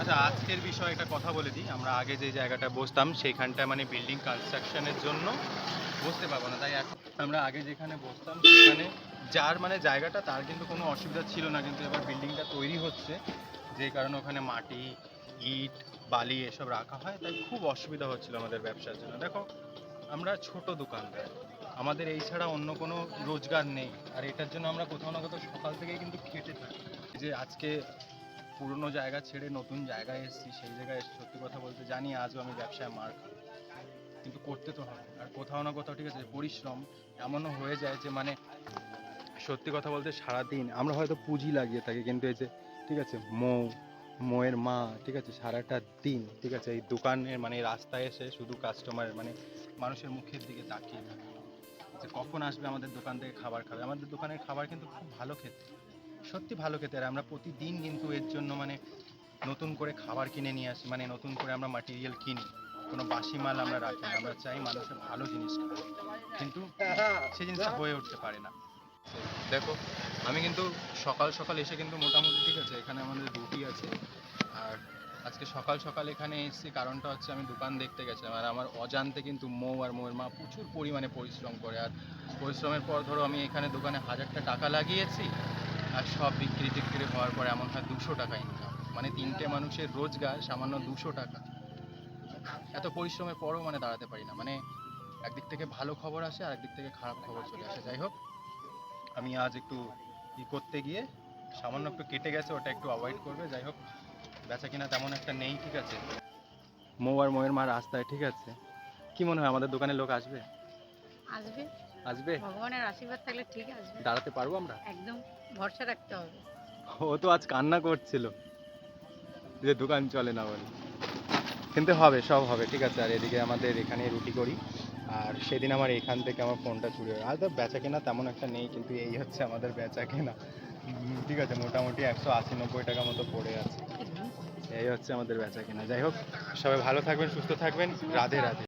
আচ্ছা আজকের বিষয়ে একটা কথা বলে দিই। আমরা আগে যে জায়গাটা বসতাম সেইখানটায় মানে বিল্ডিং কনস্ট্রাকশনের জন্য বসতে পারব না। তাই এখন আমরা আগে যেখানে বসতাম, সেখানে যার মানে জায়গাটা, তার কিন্তু কোনো অসুবিধা ছিল না। কিন্তু এবার বিল্ডিংটা তৈরি হচ্ছে, যে কারণে ওখানে মাটি, ইট, বালি এসব রাখা হয়। তাই খুব অসুবিধা হচ্ছিল আমাদের ব্যবসার জন্য। দেখো, আমরা ছোট দোকানদার। আমাদের এই ছাড়া অন্য কোনো রোজগার নেই। আর এটার জন্য আমরা কোথাও না কোথাও সকাল থেকেই কিন্তু খেটে থাকি। যে আজকে পুরনো জায়গা ছেড়ে নতুন জায়গায় এসেছি, সেই জায়গায় এসে সত্যি কথা বলতে জানি আজও আমি ব্যবসায় মার। কিন্তু করতে তো হবে, আর কোথাও না কোথাও ঠিক আছে, পরিশ্রম এমনও হয়ে যায় যে মানে সত্যি কথা বলতে সারাদিন আমরা হয়তো পুঁজি লাগিয়ে থাকি, কিন্তু এই যে ঠিক আছে, মৌ, মৌয়ের মা, ঠিক আছে, সারাটা দিন, ঠিক আছে, এই দোকানের মানে রাস্তায় এসে শুধু কাস্টমারের মানে মানুষের মুখের দিকে তাকিয়ে থাকে। যে কখন আসবে আমাদের দোকান থেকে খাবার খাবে? আমাদের দোকানের খাবার কিন্তু খুব ভালো খেতে। সত্যি ভালো খেতে আর আমরা প্রতিদিন কিন্তু এর জন্য মানে নতুন করে খাবার কিনে নিয়ে আসি মানে নতুন করে আমরা মাটেরিয়াল কিনি। কোনো বাসি মাল আমরা রাখি না, আমরা চাই মানুষের ভালো জিনিস কিন্তু সেই জিনিসটা হয়ে উঠতে পারে না। দেখো, আমি কিন্তু সকাল সকাল এসে কিন্তু মোটামুটি ঠিক আছে, এখানে আমাদের রুটি আছে। আর আজকে সকাল সকাল এখানে এসেছি, কারণটা হচ্ছে আমি দোকান দেখতে গেছিলাম, আর আমার অজান্তে কিন্তু মৌ আর মৌয়ের মা প্রচুর পরিমাণে পরিশ্রম করে। আর পরিশ্রমের পর ধরো আমি এখানে দোকানে হাজারটা টাকা লাগিয়েছি আর সব বিক্রি টিক্রি হওয়ার পর এমন হয় দুশো টাকা ইনকাম মানে তিনটে মানুষের রোজগার সামান্য দুশো টাকা। এত পরিশ্রমের পরও মানে দাঁড়াতে পারি না। মানে একদিক থেকে ভালো খবর আসে, আর একদিক থেকে খারাপ খবর চলে আসে। যাই হোক, আমি আজ একটু ই করতে গিয়ে সামান্য একটু কেটে গেছে, ওটা একটু অ্যাভয়েড করবে। যাই হোক, বেচা কিনা তেমন একটা নেই, ঠিক আছে? মৌ আর মৌয়ের মা রাস্তায়, ঠিক আছে? কি মনে হয় আমাদের দোকানে লোক আসবে? আসবে। আসবে? ভগবানের আশীর্বাদ থাকলে ঠিক আসবে। দাঁড়াতে পারব আমরা? একদম ভরসা রাখতে হবে। ও তো আজ কান্না করছিল। যে দোকান চলে না বলে। কিন্তু হবে সব হবে ঠিক আছে। আর এদিকে আমাদের এখানে রুটি করি। আর সেদিন আমার এখান থেকে আমার ফোনটা চুরি হয় আর তো বেচা কেনা তেমন একটা নেই কিন্তু এই হচ্ছে আমাদের বেচা কেনা। ঠিক আছে মোটামুটি একশো আশি নব্বই টাকা মতো পড়ে আছে। এই হচ্ছে আমাদের বেচা কেনা। যাই হোক সবাই ভালো থাকবেন সুস্থ থাকবেন। রাধে রাধে।